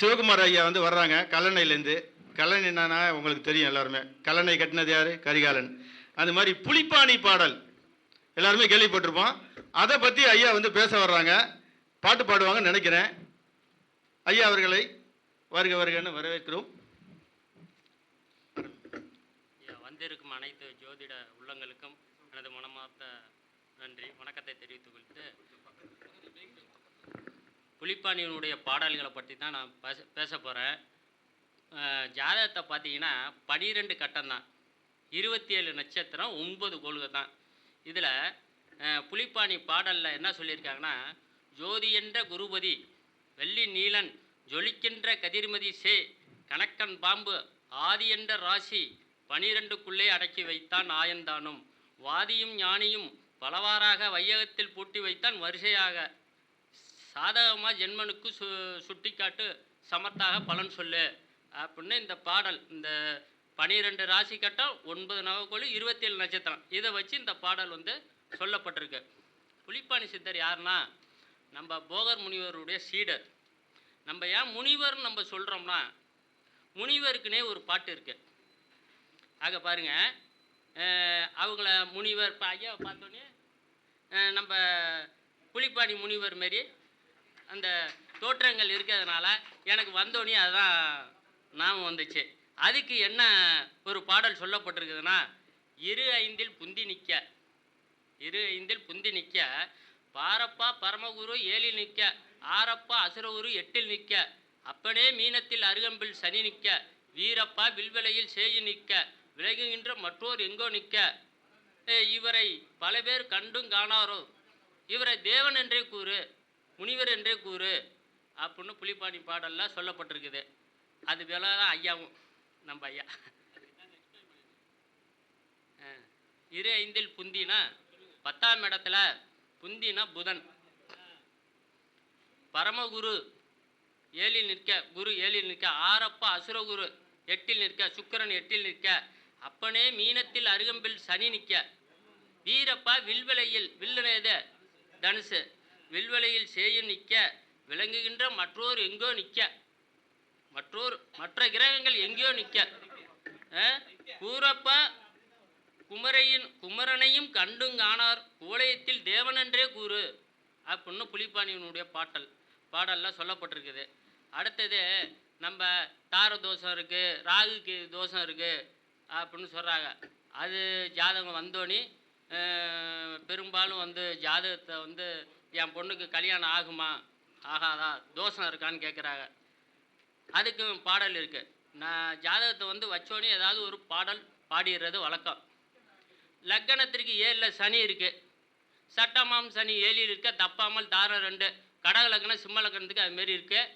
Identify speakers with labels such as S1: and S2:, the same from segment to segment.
S1: சிவகுமார் ஐயா வந்து வர்றாங்க கல்லணையிலேருந்து கல்லணை என்னன்னா உங்களுக்கு தெரியும் எல்லாருமே. கல்லணை கட்டினது யார்? கரிகாலன். அந்த மாதிரி புலிப்பாணி பாடல். எல்லாருமே கேள்விப்பட்டிருப்போம். அதை பற்றி ஐயா வந்து பேச வர்றாங்க. பாட்டு பாடுவாங்கன்னு நினைக்கிறேன். ஐயா அவர்களை வருக வருகன்னு வரவேற்கிறோம்.
S2: ஐயா, வந்திருக்கும் அனைத்து ஜோதிட உள்ளங்களுக்கும் எனது மனமார்ந்த நன்றி. வணக்கத்தை தெரிவித்துக் கொள்த்து புலிப்பாணியினுடைய பாடல்களை பற்றி தான் நான் பேச பேச போகிறேன் ஜாதகத்தை பார்த்தீங்கன்னா பனிரெண்டு கட்டம் தான். இருபத்தி ஏழு நட்சத்திரம் ஒன்பது கோள்கள் தான். இதில் புலிப்பாணி பாடலில் என்ன சொல்லியிருக்காங்கன்னா ஜோதி என்ற குருபதி வெள்ளி நீலன் ஜொலிக்கின்ற கதிர்மதி சே கணக்கன் பாம்பு ஆதி என்ற ராசி பனிரெண்டுக்குள்ளே அடக்கி வைத்தான் ஆயந்தானும் வாதியும் ஞானியும் பலவாறாக வையகத்தில் பூட்டி வைத்தான் வரிசையாக சாதகமாக ஜென்மனுக்கு சு சுட்டிக்காட்டு சமத்தாக பலன் சொல்லு. அப்படின்னு இந்த பாடல் இந்த பனிரெண்டு ராசி கட்டம் ஒன்பது நவக்கோள் இருபத்தி ஏழு நட்சத்திரம். இதை வச்சு இந்த பாடல் வந்து சொல்லப்பட்டிருக்கு. புலிப்பாணி சித்தர் யாருன்னா நம்ம போகர் முனிவருடைய சீடர். நம்ம ஏன் முனிவர்னு நம்ம சொல்கிறோம்னா முனிவருக்குனே ஒரு பாட்டு இருக்கு. ஆக பாருங்க அவங்கள முனிவர் இப்போ ஐயாவை பார்த்தோன்னே நம்ம புலிப்பாணி முனிவர் மாரி அந்த தோற்றங்கள் இருக்கிறதுனால எனக்கு வந்தோடனே அதுதான் ஞாபகம் வந்துச்சு. அதுக்கு என்ன ஒரு பாடல் சொல்லப்பட்டிருக்குதுன்னா இரு ஐந்தில் புந்தி நிற்க. இரு ஐந்தில் புந்தி நிற்க. பாரப்பா பரமகுரு ஏழில் நிற்க. ஆரப்பா அசுரகுரு எட்டில் நிற்க. அப்பனே மீனத்தில் அருகம்பில் சனி நிற்க. வீரப்பா வில்வலையில் சேயி நிற்க. விலகுகின்ற மற்றோர் எங்கோ நிற்க. இவரை பல பேர் கண்டும் காணாரோ? இவரை தேவன் என்றே கூறு. முனிவர் என்றே கூறு. அப்படின்னு புலிப்பாணி பாடலில் சொல்லப்பட்டிருக்குது. அது வேலை தான் ஐயாவும் நம்ம ஐயா. ஆ. இரு ஐந்தில் புந்தினா பத்தாம் இடத்துல புந்தினா புதன். பரமகுரு ஏழில் நிற்க குரு ஏழில் நிற்க ஆரப்பா அசுரகுரு எட்டில் நிற்க சுக்கரன் எட்டில் நிற்க அப்பனே மீனத்தில் அருகம்பில் சனி நிற்க. வீரப்பா வில்வலையில் வில்லுனேது தனுசு. வில்வலையில் சேயு நிற்க விளங்குகின்ற மற்றோர் எங்கோ நிற்க. மற்றோர் மற்ற கிரகங்கள் எங்கேயோ நிற்க. கூறப்ப குமரையின் குமரனையும் கண்டும் காணார். கோலயத்தில் தேவனென்றே கூறு. அப்படின்னு புலிப்பாணியினுடைய பாட்டல். பாடலில் சொல்லப்பட்டிருக்குது. அடுத்தது நம்ம தார தோஷம் இருக்குது ராகுக்கு தோஷம் இருக்குது அப்படின்னு சொல்கிறாங்க அது ஜாதகம் வந்தோடனே பெரும்பாலும் வந்து ஜாதகத்தை வந்து என் பொண்ணுக்கு கல்யாணம் ஆகுமா? ஆகாதா? தோஷம் இருக்கான்னு கேட்குறாங்க அதுக்கும் பாடல் இருக்குது நான் ஜாதகத்தை வந்து வச்சோடனே ஏதாவது ஒரு பாடல் பாடிடுறது வழக்கம். லக்கணத்திற்கு ஏழில் சனி இருக்குது சட்டமாம் சனி ஏழில் இருக்க தப்பாமல் தாரம் ரெண்டு. கடக லக்கணம் சிம்ம லக்கணத்துக்கு அதுமாரி இருக்குது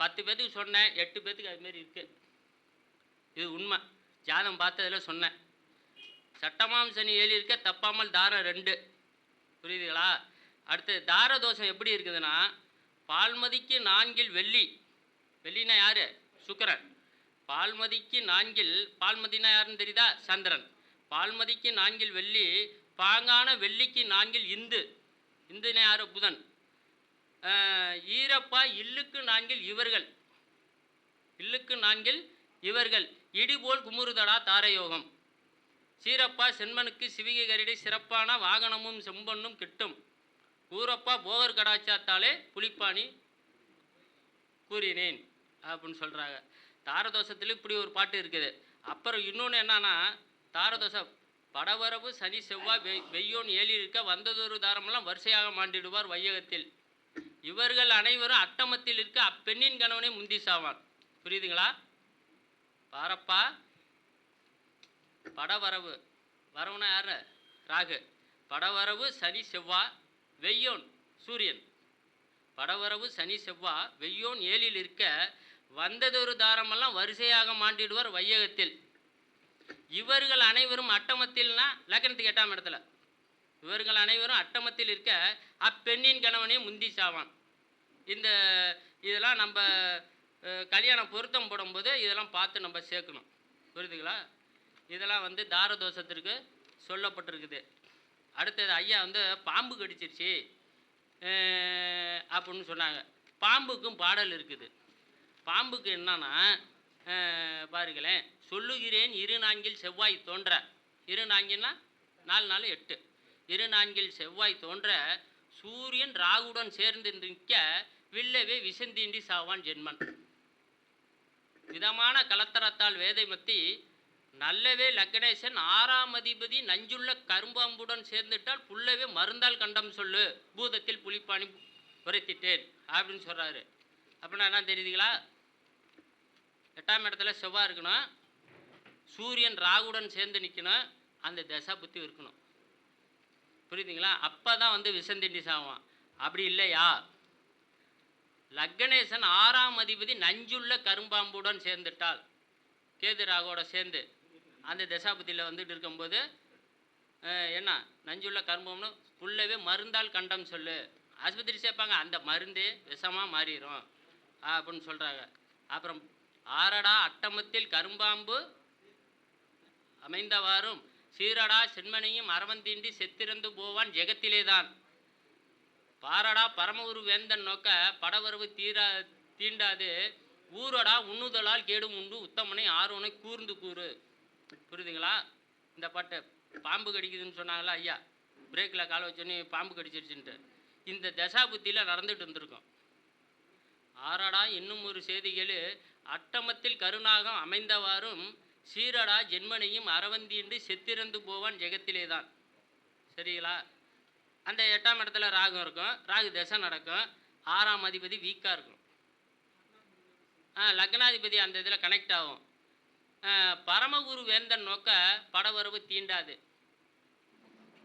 S2: பத்து பேத்துக்கு சொன்னேன் எட்டு பேத்துக்கு அதுமாரி இருக்குது இது உண்மை. ஜாதகம் பார்த்ததில் சொன்னேன். சட்டமாம் சனி ஏழில் இருக்க தப்பாமல் தாரம் ரெண்டு. புரியுதுங்களா? அடுத்து தார தோஷம் எப்படி இருக்குதுன்னா பால்மதிக்கு நான்கில் வெள்ளி. வெள்ளினா யார்? சுக்கரன். பால்மதிக்கு நான்கில் பால்மதினா யாருன்னு தெரியுதா? சந்திரன். பால்மதிக்கு நான்கில் வெள்ளி பாங்கான வெள்ளிக்கு நான்கில் இந்து. இந்துனா யாரு? புதன். ஈரப்பா இல்லுக்கு நான்கில் இவர்கள். இல்லுக்கு நான்கில் இவர்கள். இடிபோல் குமுறுதடா தாரயோகம். சீரப்பா செண்மனுக்கு சிவிகை கரிடை சிறப்பான வாகனமும் செம்பண்ணும் கிட்டும். கூரப்பா போகர் கடாச்சாத்தாலே புலிப்பாணி கூறினேன் அப்படின்னு சொல்கிறாங்க தாரதோஷத்தில் இப்படி ஒரு பாட்டு இருக்குது. அப்புறம் இன்னொன்று என்னன்னா தாரதோஷம் படவரவு சனி செவ்வாய் வெய் வெய்யோன் ஏழி இருக்க வந்ததொரு தாரமெல்லாம் வரிசையாக மாண்டிடுவார் வையகத்தில். இவர்கள் அனைவரும் அட்டமத்தில் இருக்க அப்பெண்ணின் கணவனை முந்தி சாவான். புரியுதுங்களா? பாரப்பா படவரவு. வரவுனா யார்? ராகு. படவரவு சனி செவ்வாய் வெய்யோன் சூரியன். படவரவு சனி செவ்வா வெய்யோன் ஏழில் இருக்க வந்ததொரு தாரமெல்லாம் வரிசையாக மாண்டிடுவார் வையகத்தில். இவர்கள் அனைவரும் அட்டமத்தில்னா லக்கணத்துக்கு எட்டாம் இடத்துல. இவர்கள் அனைவரும் அட்டமத்தில் இருக்க அப்பெண்ணின் கணவனே முந்தி சாவான். இந்த இதெல்லாம் நம்ம கல்யாணம் பொருத்தம் போடும்போது இதெல்லாம் பார்த்து நம்ம சேர்க்கணும். புரியுதுங்களா? இதெல்லாம் வந்து தார தோஷத்திற்கு சொல்லப்பட்டிருக்குது. அடுத்தது ஐயா வந்து பாம்பு கடிச்சிருச்சு அப்படின்னு சொன்னாங்க. பாம்புக்கும் பாடல் இருக்குது. பாம்புக்கு என்னன்னா பாருங்களேன் சொல்லுகிறேன் இரு நான்கில் செவ்வாய் தோன்ற. இரு நான்கின்னா நாலு நாலு எட்டு. இரு நான்கில் செவ்வாய் தோன்ற சூரியன் ராகுடன் சேர்ந்து நிற்க வில்லவே விசந்தீண்டி சாவான் ஜென்மன். விதமான கலத்தரத்தால் வேதை மத்தி நல்லவே லக்னேசன் ஆறாம் அதிபதி நஞ்சுள்ள கரும்பாம்புடன் சேர்ந்துட்டால் புல்லவே மருந்தால் கண்டம் சொல்லு. பூதத்தில் புலிப்பாணி உரைத்திட்டேன் அப்படின்னு சொல்கிறாரு அப்படின்னா என்ன தெரியுதுங்களா? எட்டாம் இடத்துல செவ்வாய் இருக்கணும். சூரியன் ராகுடன் சேர்ந்து நிற்கணும் அந்த தசா புத்தி இருக்கணும். புரியுதுங்களா? அப்போ தான் வந்து விசந்திண்டி சாவான். அப்படி இல்லையா? லக்னேசன் ஆறாம் அதிபதி நஞ்சுள்ள கரும்பாம்புடன் சேர்ந்துட்டால் கேது ராகோட சேர்ந்து அந்த தசாபதியில் வந்துட்டு இருக்கும்போது என்ன? நஞ்சுள்ள கரும்பம்னு ஃபுல்லாகவே மருந்தால் கண்டம் சொல்லு. ஆஸ்பத்திரி சேர்ப்பாங்க. அந்த மருந்தே விஷமாக மாறிடும் அப்படின்னு சொல்கிறாங்க அப்புறம் ஆரடா அட்டமத்தில் கரும்பாம்பு அமைந்தவாறும் சீரடா செண்மணியும் அரவந்தீண்டி செத்திறந்து போவான் ஜெகத்திலேதான். பாரடா பரமகுரு வேந்தன் நோக்க படவரவு தீரா தீண்டாது. ஊரடா உண்ணுதலால் கேடும் உண்டு. உத்தமனை ஆர்வனை கூர்ந்து கூறு. புரியுதுங்களா? இந்த பாட்டு பாம்பு கடிக்குதுன்னு சொன்னாங்களா ஐயா? பிரேக்கில் காலை வச்சோன்னே பாம்பு கடிச்சிருச்சுன்ட்டு. இந்த தசா புத்தியில் நடந்துட்டு இருந்திருக்கும். ஆரடா இன்னும் ஒரு செய்திகள் அட்டமத்தில் கருணாகம் அமைந்தவாறும் சீரடா ஜென்மனையும் அரவந்தியின்றி செத்திறந்து போவான் ஜெகத்திலே தான் சரிங்களா? அந்த எட்டாம் இடத்துல ராகம் இருக்கும். ராகு தசை நடக்கும். ஆறாம் அதிபதி வீக்காக இருக்கும். ஆ லக்னாதிபதி அந்த இதில் கனெக்ட் ஆகும். பரமகுரு வேந்தன் நோக்க படவரவு தீண்டாது.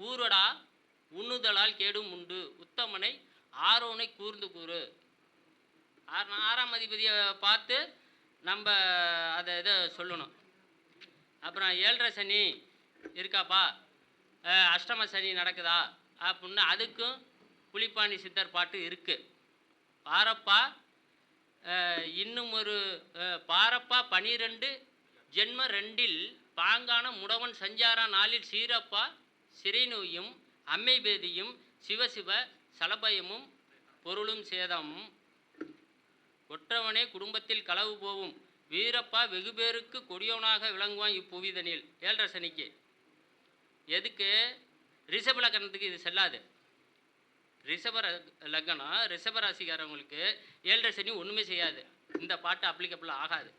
S2: ஊரடா உண்ணுதலால் கேடும் உண்டு. உத்தமனை ஆரோனை கூர்ந்து கூறு. ஆறு- ஆறாம் அதிபதியை பார்த்து நம்ம அதை இதை சொல்லணும். அப்புறம் ஏழரை சனி இருக்காப்பா? அஷ்டம சனி நடக்குதா? அப்படின்னு அதுக்கும் புலிப்பாணி சித்தர் பாட்டு இருக்குது பாரப்பா இன்னும் ஒரு பாரப்பா பனிரெண்டு ஜென்ம ரெண்டில் பாங்கான முடவன் சஞ்சாரா நாளில் சீரப்பா சிறைநோயும் அம்மை பேதியும் சிவசிவ சலபயமும் பொருளும் சேதமும் ஒற்றவனே குடும்பத்தில் களவு போவும். வீரப்பா வெகு பேருக்கு கொடியவனாக விளங்குவான் இப்புவிதனில். ஏழரை சனிக்கு. எதுக்கு? ரிஷப லக்கணத்துக்கு இது செல்லாது. ரிஷப லக்னம் ரிஷப ராசிக்காரவங்களுக்கு ஏழரை சனி ஒன்றுமே செய்யாது. இந்த பாட்டு அப்ளிகபிள் ஆகாது.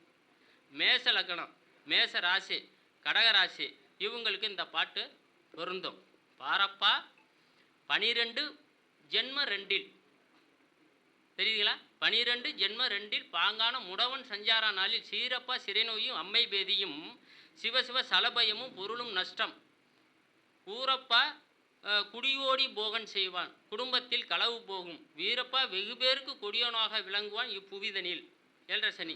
S2: மேச லக்னம். மேச ராசி கடகராசி இவங்களுக்கு இந்த பாட்டு பொருந்தும். பாரப்பா பனிரெண்டு ஜென்ம ரெண்டில். தெரியுதுங்களா? பனிரெண்டு ஜென்ம ரெண்டில் பாங்கான முடவன் சஞ்சார நாளில் சீரப்பா சிறைநோயும் அம்மை பேதியும் சிவசிவ சலபயமும் பொருளும் நஷ்டம். ஊரப்பா குடியோடி போகன் செய்வான். குடும்பத்தில் களவு போகும். வீரப்பா வெகு பேருக்கு கொடியோனாக விளங்குவான் இப்புவிதனில் ஏழரை சனி.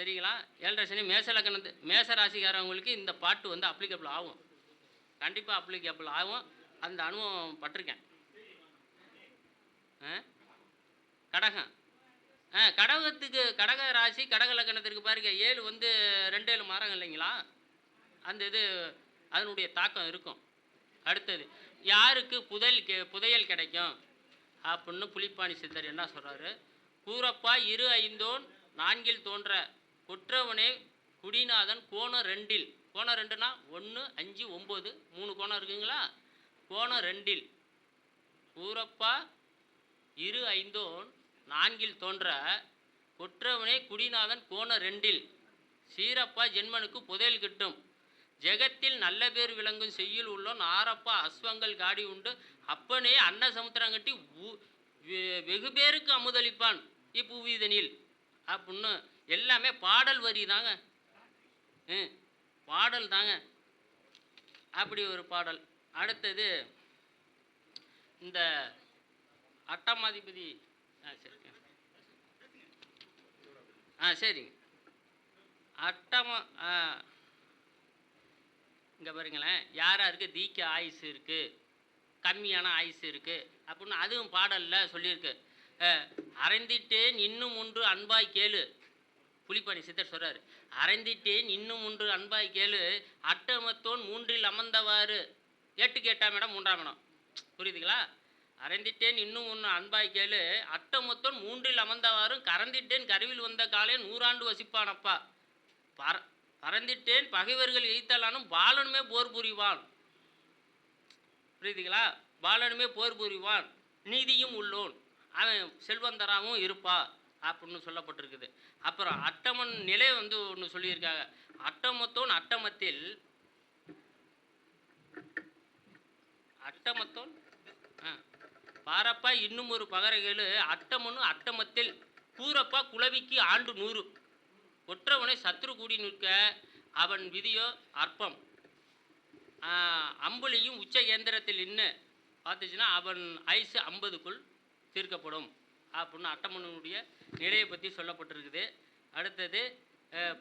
S2: சரிங்களா? ஏழரை சனி மேச லக்கணத்து மேச ராசிக்காரவங்களுக்கு இந்த பாட்டு வந்து அப்ளிகபிள் ஆகும். கண்டிப்பாக அப்ளிகபிள் ஆகும். அந்த அனுபவம் பட்டிருக்கேன். ஆ? கடகம். ஆ கடகத்துக்கு கடக ராசி கடக லக்கணத்திற்கு பாருங்க ஏழு வந்து ரெண்டு ஏழு மரம் இல்லைங்களா? அந்த இது அதனுடைய தாக்கம் இருக்கும். அடுத்தது யாருக்கு புதையல் கெ புதையல் கிடைக்கும்? அப்படின்னு புலிப்பாணி சித்தர் என்ன சொல்கிறாரு கூரப்பா இரு ஐந்தோன் நான்கில் தோன்ற கொற்றவனே குடிநாதன் கோணம் ரெண்டில். கோணம் ரெண்டுனா ஒன்று அஞ்சு ஒம்பது மூணு கோணம் இருக்குங்களா? கோணம் ரெண்டில். கூரப்பா இரு ஐந்தோன் நான்கில் தோன்ற கொற்றவனே குடிநாதன் கோண ரெண்டில். சீரப்பா ஜென்மனுக்கு புதையல் கிட்டும். ஜெகத்தில் நல்ல பேர் விளங்கும் செய்யுள் உள்ளோன் ஆரப்பா அஸ்வங்கள் காடி உண்டு. அப்பனே அன்ன சமுத்திரம் கட்டி வெ- வெகு பேருக்கு அமுதளிப்பான். இப்புவிதனில் அப்படின்னு எல்லாமே பாடல் வரி தாங்க. ம், பாடல் தாங்க. அப்படி ஒரு பாடல். அடுத்தது இந்த அட்டமாதிபதி ஆ சரி. ஆ சரிங்க. அட்டமா ஆ இங்கே பாருங்களேன். யார் யாருக்கு தீக்க ஆயுசு இருக்குது கம்மியான ஆயுசு இருக்குது அப்படின்னு அதுவும் பாடலில் சொல்லியிருக்கு. அஹ், அறைந்திட்டேன் இன்னும் ஒன்று அன்பாய் கேளு. புலிப்பாணி சித்தர் சொல்கிறார் அறைந்திட்டேன் இன்னும் ஒன்று அன்பாய் கேளு அட்டமத்தோன் மூன்றில் அமர்ந்தவாறு. எட்டுக்கு எட்டாம் இடம் மூன்றாம் இடம். புரியுதுங்களா? அரைந்திட்டேன் இன்னும் ஒன்று அன்பாய் கேளு அட்டமத்தோன் மூன்றில் அமர்ந்தவாறும் கறந்திட்டேன் கருவில் வந்த காலே நூறாண்டு வசிப்பானப்பா. பற பறந்திட்டேன் பகைவர்கள் எய்த்தலானும் பாலனுமே போர் புரிவான். புரியுதுங்களா? பாலனுமே போர் புரிவான். நீதியும் உள்ளோன். அவன் செல்வந்தராகவும் இருப்பா. அப்படின்னு சொல்லப்பட்டிருக்குது. அப்புறம் அட்டமன் நிலை வந்து ஒன்று சொல்லியிருக்காங்க. அட்டமத்தோன் அட்டமத்தில் அட்டமத்தோன் பாரப்பா இன்னும் ஒரு பகரகேழு அட்டமனு அட்டமத்தில் கூறப்பா குலவிக்கு ஆண்டு நூறு. ஒற்றவனை சத்ரு கூடி நிற்க அவன் விதியோ அற்பம். அம்புலியும் உச்ச கேந்திரத்தில் நின்று பார்த்துச்சுன்னா அவன் ஐசு ஐம்பதுக்குள் தீர்க்கப்படும். அப்படின்னு அட்டமனுடைய நிலையை பற்றி சொல்லப்பட்டிருக்குது. அடுத்தது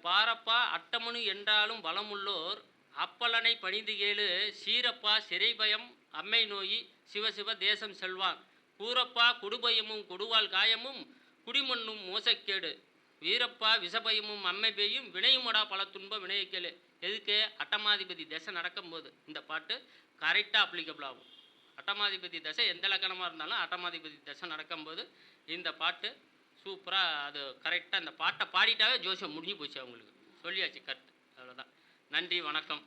S2: பாரப்பா அட்டமனு என்றாலும் வளமுள்ளோர் அப்பலனை பணிந்து கேளு சீரப்பா சிறைபயம் அம்மை நோயி சிவசிவ தேசம் செல்வான். கூரப்பா கொடுபயமும் கொடுவால் காயமும் குடிமண்ணும் மோசக்கேடு. வீரப்பா விஷபயமும் அம்மை பெய்யும் வினையுமடா பல துன்ப வினையக்கேளு எதுக்கு? அட்டமாதிபதி தசை நடக்கும்போது. இந்த பாட்டு கரெக்டாக அப்ளிகபிள் ஆகும். அட்டமாதிபதி தசை எந்த லக்கணமாக இருந்தாலும் அட்டமாதிபதி தசை நடக்கும்போது இந்த பாட்டு சூப்பராக அது கரெக்டாக அந்த பாட்டை பாடிட்டாவே ஜோசியம் முடிஞ்சு போச்சு அவங்களுக்கு. சொல்லியாச்சு கரெக்ட் அவ்வளோதான் நன்றி வணக்கம்.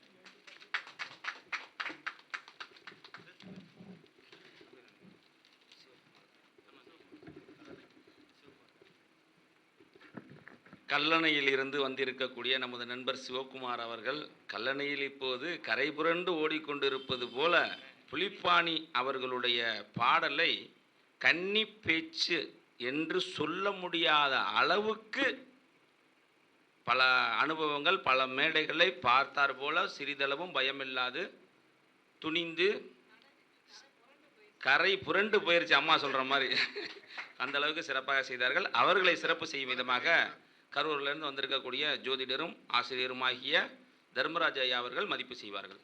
S3: கல்லணையில் இருந்து வந்திருக்கக்கூடிய நமது நண்பர் சிவகுமார் அவர்கள் கல்லணையில் இப்போது கரைபுரண்டு ஓடிக்கொண்டிருப்பது போல புலிப்பாணி அவர்களுடைய பாடலை கன்னி பேச்சு என்று சொல்ல முடியாத அளவுக்கு பல அனுபவங்கள் பல மேடைகளை பார்த்தார் போல சிறிதளவும் பயமில்லாது துணிந்து கரை புரண்டு போயிருச்சு அம்மா சொல்கிற மாதிரி. அந்த அளவுக்கு சிறப்பாக செய்தார்கள். அவர்களை சிறப்பு செய்யும் விதமாக கரூர்லேருந்து வந்திருக்கக்கூடிய ஜோதிடரும் ஆசிரியருமாகிய தர்மராஜ ஐயா அவர்கள் மதிப்பு செய்வார்கள்.